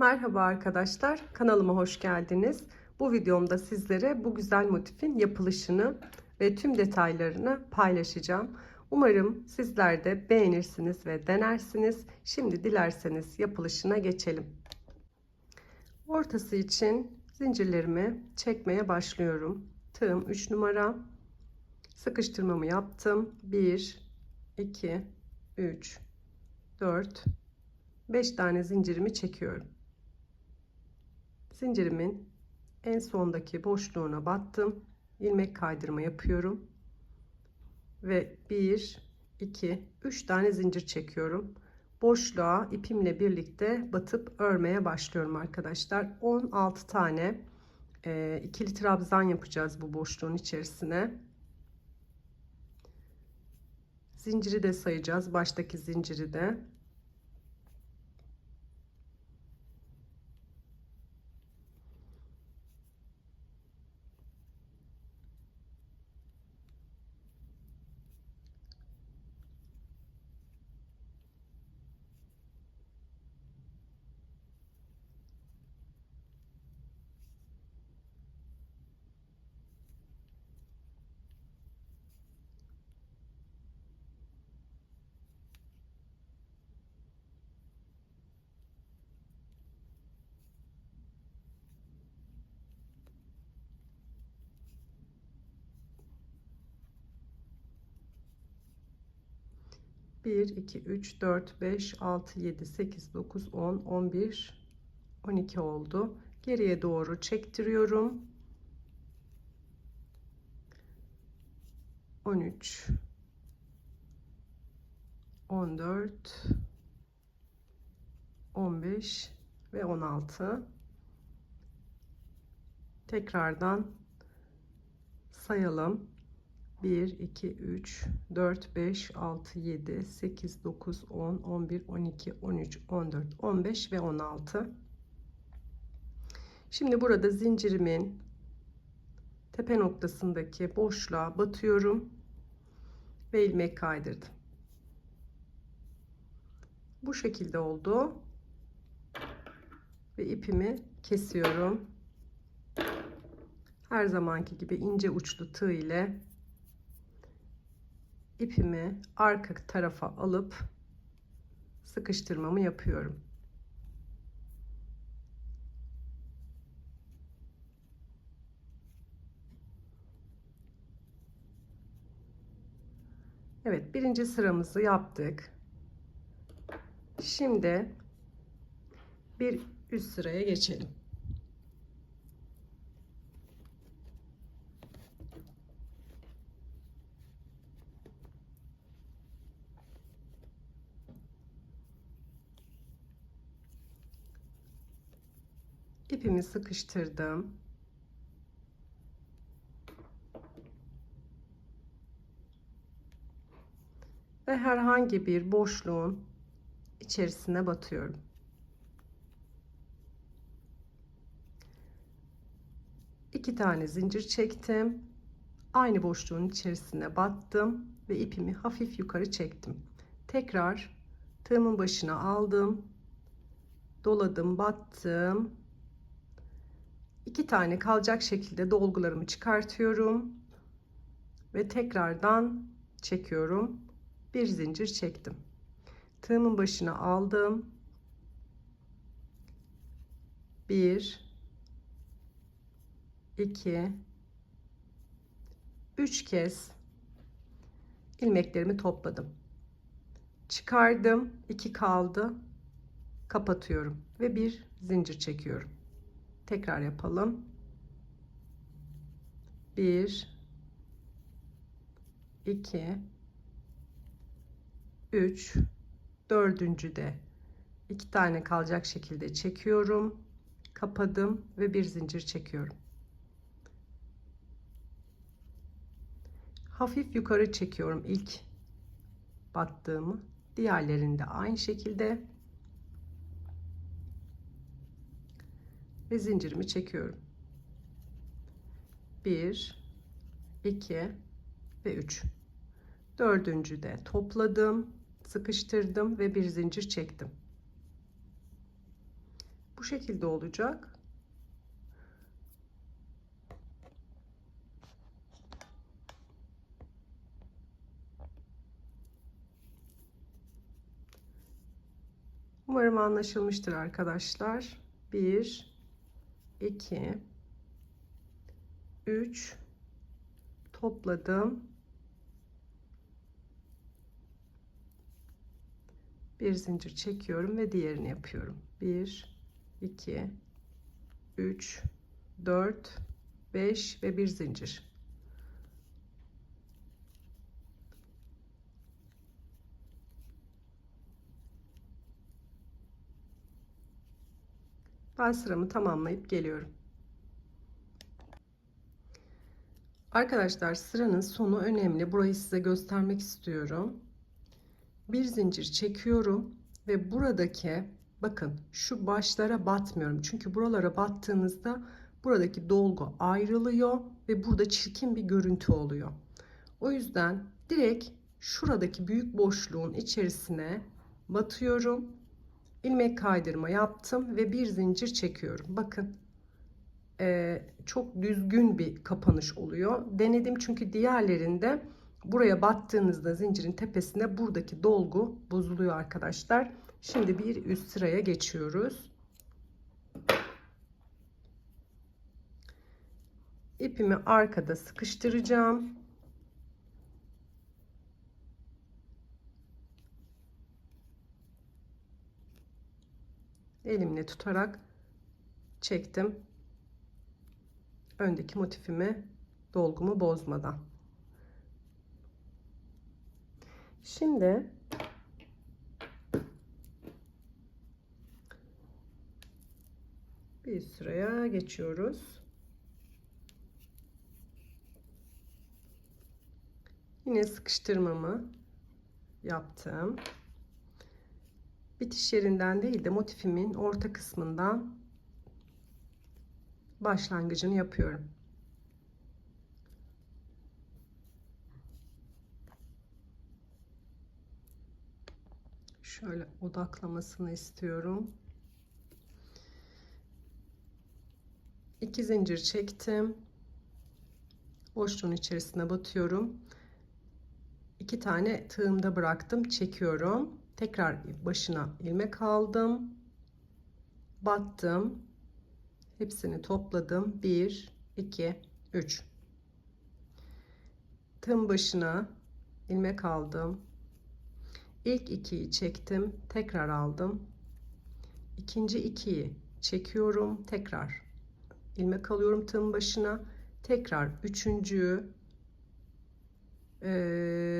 Merhaba arkadaşlar, kanalıma hoş geldiniz. Bu videomda sizlere bu güzel motifin yapılışını ve tüm detaylarını paylaşacağım. Umarım sizler de beğenirsiniz ve denersiniz. Şimdi dilerseniz yapılışına geçelim. Ortası için zincirlerimi çekmeye başlıyorum. Tığım 3 numara. Sıkıştırmamı yaptım. 1 2 3 4 5 tane zincirimi çekiyorum. Zincirimin en sondaki boşluğuna battım. ilmek kaydırma yapıyorum. Ve 1 2 3 tane zincir çekiyorum. Boşluğa ipimle birlikte batıp örmeye başlıyorum arkadaşlar. 16 tane e, ikili trabzan yapacağız bu boşluğun içerisine. Zinciri de sayacağız. Baştaki zinciri de. Bir, iki, üç, dört, beş, altı, yedi, sekiz, dokuz, on, on bir, on iki oldu. Geriye doğru çektiriyorum. On üç, on dört, on beş ve on altı. Tekrardan sayalım. 1, 2, 3, 4, 5, 6, 7, 8, 9, 10, 11, 12, 13, 14, 15 ve 16. Şimdi burada zincirimin tepe noktasındaki boşluğa batıyorum ve ilmek kaydırdım. Bu şekilde oldu. Ve ipimi kesiyorum. Her zamanki gibi ince uçlu tığ ile ipimi arka tarafa alıp sıkıştırmamı yapıyorum. Evet birinci sıramızı yaptık. Şimdi bir üst sıraya geçelim. İpimi sıkıştırdım. Ve herhangi bir boşluğun içerisine batıyorum. İki tane zincir çektim. Aynı boşluğun içerisine battım ve ipimi hafif yukarı çektim. Tekrar tığımın başına aldım. Doladım, battım iki tane kalacak şekilde dolgularımı çıkartıyorum ve tekrardan çekiyorum. Bir zincir çektim. Tığımın başına aldım. Bir iki üç kez ilmeklerimi topladım. Çıkardım. İki kaldı. Kapatıyorum ve bir zincir çekiyorum Tekrar yapalım. 1 2 3 dördüncü de iki tane kalacak şekilde çekiyorum. Kapadım ve bir zincir çekiyorum. Hafif yukarı çekiyorum ilk battığımı. Diğerlerinde aynı şekilde ve zincirimi çekiyorum. 1 2 ve 3 dördüncü de topladım sıkıştırdım ve bir zincir çektim Bu şekilde olacak. Umarım anlaşılmıştır arkadaşlar. 1 2 3 topladım. Bir zincir çekiyorum ve diğerini yapıyorum. 1 2 3 4 5 ve bir zincir. Ben sıramı tamamlayıp geliyorum. Arkadaşlar sıranın sonu önemli. Burayı size göstermek istiyorum. Bir zincir çekiyorum ve buradaki bakın şu başlara batmıyorum. Çünkü buralara battığınızda buradaki dolgu ayrılıyor ve burada çirkin bir görüntü oluyor. O yüzden direkt şuradaki büyük boşluğun içerisine batıyorum. İlmek kaydırma yaptım ve bir zincir çekiyorum. Bakın e, çok düzgün bir kapanış oluyor. Denedim çünkü diğerlerinde buraya battığınızda zincirin tepesine buradaki dolgu bozuluyor arkadaşlar. Şimdi bir üst sıraya geçiyoruz. İpimi arkada sıkıştıracağım. Elimle tutarak çektim öndeki motifimi dolgumu bozmadan. Şimdi bir sıraya geçiyoruz. Yine sıkıştırmamı yaptım. Bitiş yerinden değil de motifimin orta kısmından başlangıcını yapıyorum. Şöyle odaklamasını istiyorum. İki zincir çektim. Boşluğun içerisine batıyorum. İki tane tığımda bıraktım. Çekiyorum. Tekrar başına ilmek aldım. Battım Hepsini topladım. 1, 2, 3. Tığım başına ilmek aldım. İlk ikiyi çektim. Tekrar aldım. İkinci ikiyi çekiyorum. Tekrar ilmek alıyorum tığım başına. Tekrar üçüncüyü e,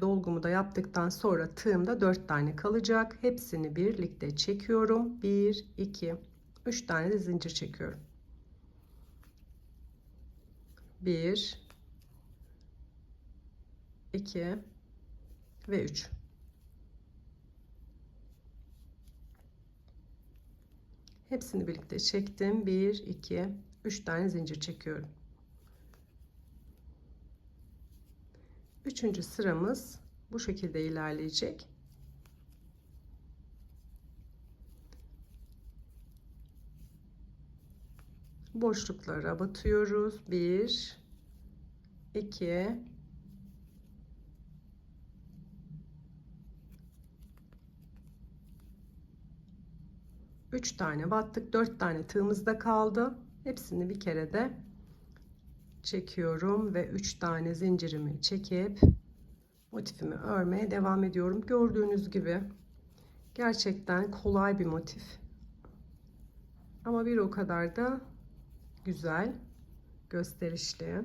dolgumu da yaptıktan sonra tığımda dört tane kalacak. Hepsini birlikte çekiyorum. Bir, iki, üç tane de zincir çekiyorum. 1 2 ve 3 hepsini birlikte çektim 1 2 3 tane zincir çekiyorum üçüncü sıramız bu şekilde ilerleyecek boşluklara batıyoruz. 1 2 3 tane battık. 4 tane tığımızda kaldı. Hepsini bir kere de çekiyorum ve 3 tane zincirimi çekip motifimi örmeye devam ediyorum. Gördüğünüz gibi gerçekten kolay bir motif. Ama bir o kadar da güzel, gösterişli.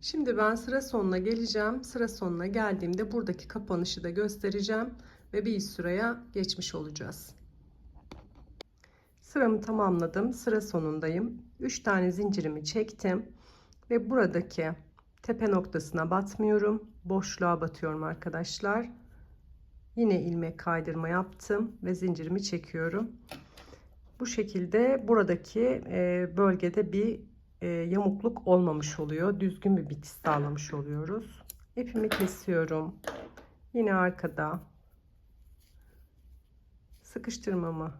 Şimdi ben sıra sonuna geleceğim. Sıra sonuna geldiğimde buradaki kapanışı da göstereceğim ve bir sıraya geçmiş olacağız. Sıramı tamamladım. Sıra sonundayım. 3 tane zincirimi çektim ve buradaki tepe noktasına batmıyorum. Boşluğa batıyorum arkadaşlar. Yine ilmek kaydırma yaptım ve zincirimi çekiyorum. Bu şekilde buradaki e, bölgede bir e, yamukluk olmamış oluyor. Düzgün bir bitiş sağlamış oluyoruz. İpimi kesiyorum. Yine arkada sıkıştırmamı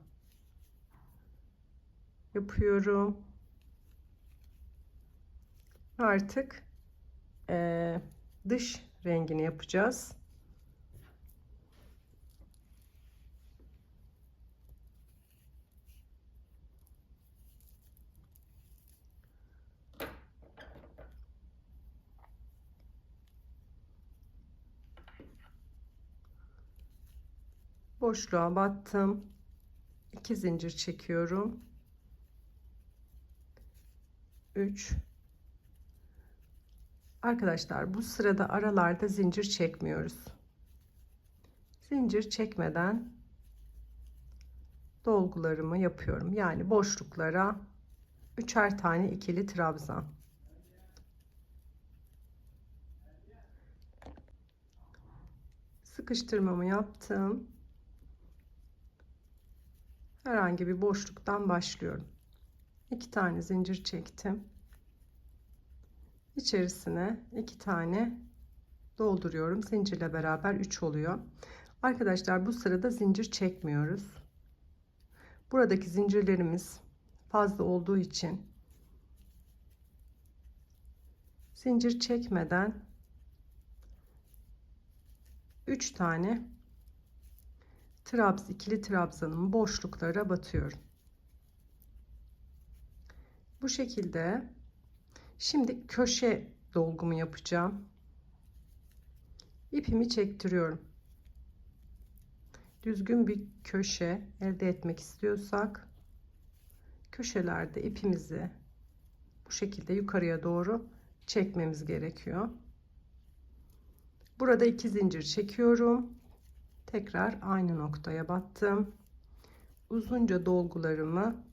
yapıyorum. Artık e, dış rengini yapacağız. Boşluğa battım. 2 zincir çekiyorum. 3 Arkadaşlar bu sırada aralarda zincir çekmiyoruz. Zincir çekmeden dolgularımı yapıyorum. Yani boşluklara üçer tane ikili trabzan. Sıkıştırmamı yaptım herhangi bir boşluktan başlıyorum. İki tane zincir çektim. İçerisine iki tane dolduruyorum. Zincirle beraber 3 oluyor. Arkadaşlar bu sırada zincir çekmiyoruz. Buradaki zincirlerimiz fazla olduğu için zincir çekmeden 3 tane trabz ikili trabzanımı boşluklara batıyorum. Bu şekilde şimdi köşe dolgumu yapacağım. İpimi çektiriyorum. Düzgün bir köşe elde etmek istiyorsak köşelerde ipimizi bu şekilde yukarıya doğru çekmemiz gerekiyor. Burada iki zincir çekiyorum tekrar aynı noktaya battım. Uzunca dolgularımı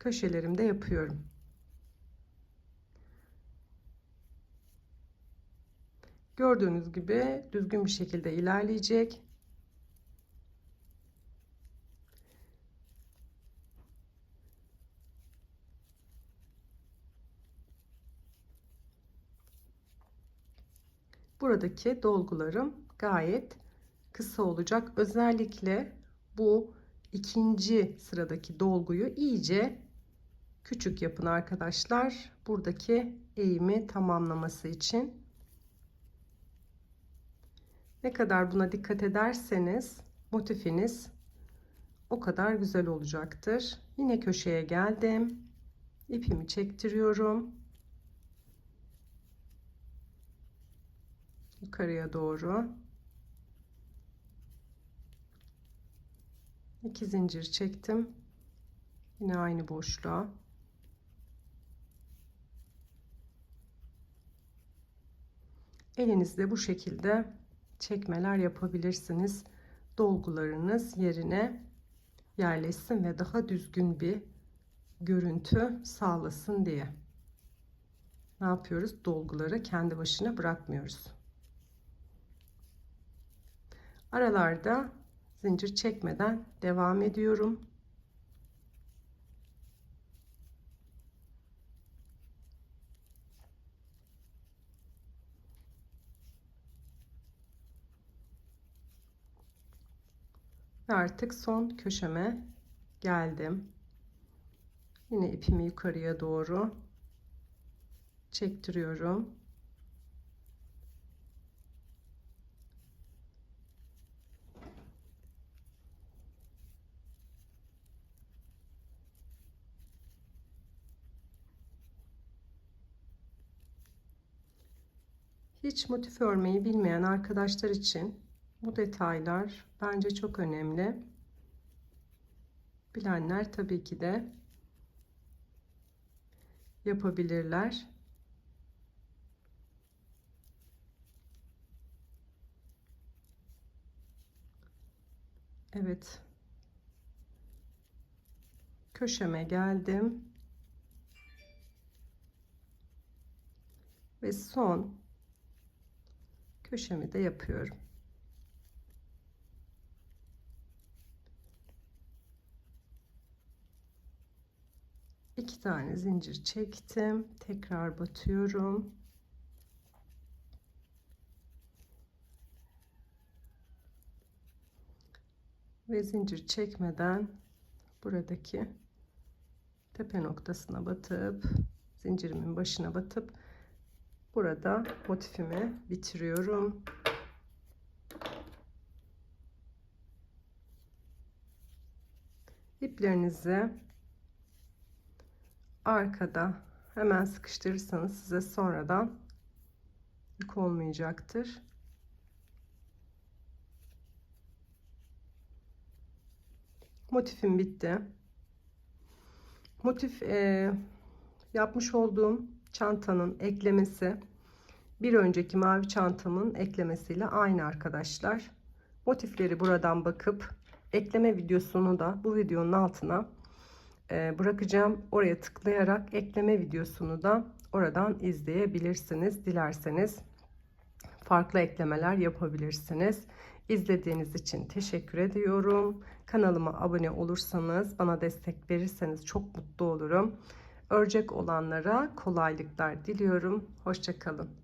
köşelerimde yapıyorum. Gördüğünüz gibi düzgün bir şekilde ilerleyecek. Buradaki dolgularım gayet kısa olacak. Özellikle bu ikinci sıradaki dolguyu iyice küçük yapın arkadaşlar. Buradaki eğimi tamamlaması için. Ne kadar buna dikkat ederseniz motifiniz o kadar güzel olacaktır. Yine köşeye geldim. İpimi çektiriyorum. Yukarıya doğru. 2 zincir çektim. Yine aynı boşluğa. Elinizde bu şekilde çekmeler yapabilirsiniz. Dolgularınız yerine yerleşsin ve daha düzgün bir görüntü sağlasın diye. Ne yapıyoruz? Dolguları kendi başına bırakmıyoruz. Aralarda zincir çekmeden devam ediyorum. Ve artık son köşeme geldim. Yine ipimi yukarıya doğru çektiriyorum. Hiç motif örmeyi bilmeyen arkadaşlar için bu detaylar bence çok önemli. Bilenler tabii ki de yapabilirler. Evet. Köşeme geldim. Ve son köşemi de yapıyorum. iki tane zincir çektim tekrar batıyorum ve zincir çekmeden buradaki tepe noktasına batıp zincirimin başına batıp burada motifimi bitiriyorum. İplerinizi arkada hemen sıkıştırırsanız size sonradan yük olmayacaktır. Motifim bitti. Motif e, yapmış olduğum çantanın eklemesi bir önceki mavi çantamın eklemesiyle aynı arkadaşlar. Motifleri buradan bakıp ekleme videosunu da bu videonun altına e, bırakacağım. Oraya tıklayarak ekleme videosunu da oradan izleyebilirsiniz. Dilerseniz farklı eklemeler yapabilirsiniz. İzlediğiniz için teşekkür ediyorum. Kanalıma abone olursanız, bana destek verirseniz çok mutlu olurum. Örecek olanlara kolaylıklar diliyorum. Hoşçakalın.